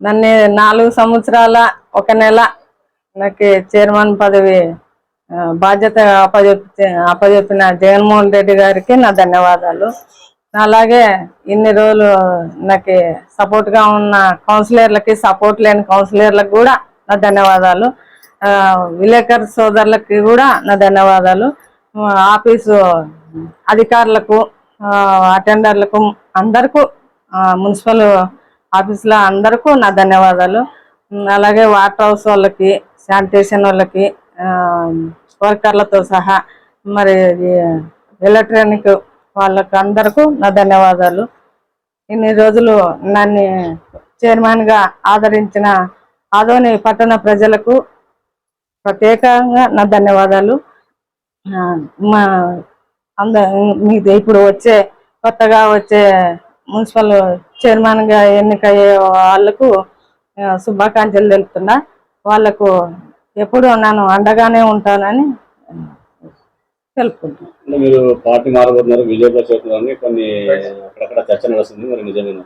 నన్ను నాలుగు సంవత్సరాల ఒక నెల నాకు చైర్మన్ పదవి బాధ్యత అప్పజెప్పి అప్పజెప్పిన జగన్మోహన్ రెడ్డి గారికి నా ధన్యవాదాలు. అలాగే ఇన్ని రోజులు నాకు సపోర్ట్గా ఉన్న కౌన్సిలర్లకి సపోర్ట్ లేని కౌన్సిలర్లకు కూడా నా ధన్యవాదాలు. విలేకరు సోదరులకి కూడా నా ధన్యవాదాలు. ఆఫీసు అధికారులకు అటెండర్లకు అందరికీ మున్సిపల్ ఆఫీస్లో అందరికీ నా ధన్యవాదాలు. అలాగే వాటర్ హౌస్ వాళ్ళకి శానిటేషన్ వాళ్ళకి వర్కర్లతో సహా మరి ఎలక్ట్రానిక్ వాళ్ళకు అందరికీ నా ధన్యవాదాలు. ఇన్ని రోజులు నన్ను చైర్మన్గా ఆదరించిన ఆదోని పట్టణ ప్రజలకు ప్రత్యేకంగా నా ధన్యవాదాలు. మా అంద మీది ఇప్పుడు వచ్చే కొత్తగా వచ్చే మున్సిపల్ చైర్మన్గా ఎన్నికయ్యే వాళ్ళకు ఆ, శుభాకాంక్షలు తెలుపుతున్నా. వాళ్ళకు ఎప్పుడు నన్ను అండగానే ఉంటానని తెలుపుకుంటున్నాను మీరు పార్టీ మారబోతున్నారు బీజేపీలో చేరుతున్నారని కొన్ని అక్కడక్కడ చర్చ నడుస్తుంది మరి నిజమేనా?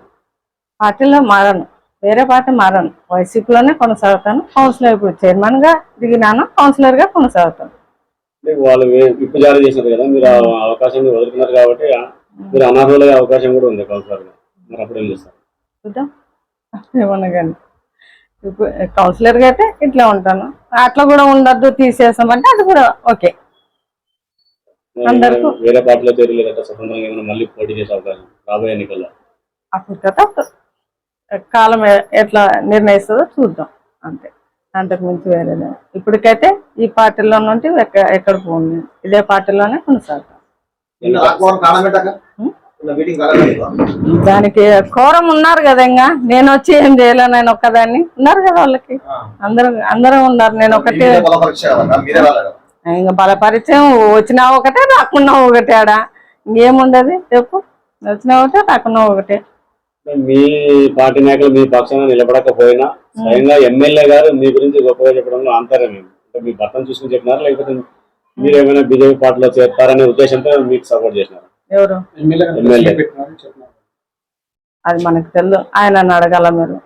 పార్టీలో మారను. వేరే పార్టీ మారను. వైసీపీలోనే కొనసాగుతాను కౌన్సిలర్ ఇప్పుడు చైర్మన్గా దిగినాను కౌన్సిలర్గా కొనసాగుతాను వాళ్ళు విప్పు జారీ చేసినారు కదా మీరు ఆ అవకాశాన్ని వదులుకున్నారు కాబట్టి మీరు అనర్హులయ్యే అవకాశం కూడా ఉంది కౌన్సిలర్గా మరి అప్పుడు ఏం చేస్తారు? చూద్దాం. ఏమన్నా కానీ. ఇప్పుడు కౌన్సిలర్గా అయితే ఇట్లా ఉంటాను. అట్లా కూడా ఉండద్దు తీసేసామంటే అది కూడా ఓకే. అందరికీ. వేరే పార్టీలో చేరి లేదంటే స్వతంత్రంగా ఏమైనా మళ్ళీ పోటీ చేసే అవకాశం రాబోయే ఎన్నికల్లో? అప్పుడు కదా కాలం ఎట్లా నిర్ణయిస్తుందో చూద్దాం. అంతే. అంతకు మించి వేరే లేదు. ఇప్పటికైతే ఈ పార్టీలో నుండి ఎక్క- ఎక్కడ పోను ఇదే పార్టీలోనే కొనసాగుతాం దానికి కోరం ఉన్నారు కదా ఇంకా. నేను వచ్చి ఏం చేయలేను నేను ఒక్కదాన్ని. ఉన్నారు కదా వాళ్ళకి. అందరూ అందరూ ఉన్నారు. నేను ఒకటే. బల ఇంకా బలపరిచయం వచ్చినా ఒకటే రాకున్నా ఒకటే ఆడ. ఇంకేముండదు? చెప్పు. వచ్చినా ఒకటే రాకున్నా ఒకటే. మీ పార్టీ నాయకులు మీ పక్షాన నిలబడకపోయినా స్వయంగా ఎమ్మెల్యే గారు మీ గురించి గొప్పగా చెప్పడంలో ఆంతర్యం మీ భర్తను చూసుకుని చెప్పినారా? లేకపోతే మీరు ఏమైనా బీజేపీ పార్టీలో చేస్తారనే ఉద్దేశంతో మీకు సపోర్ట్ చేసినారు. ఎవరు? అది మనకు తెలియదు ఆయనను అడగాల మీరు?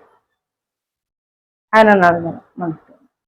ఆయనను అడగాల? మనం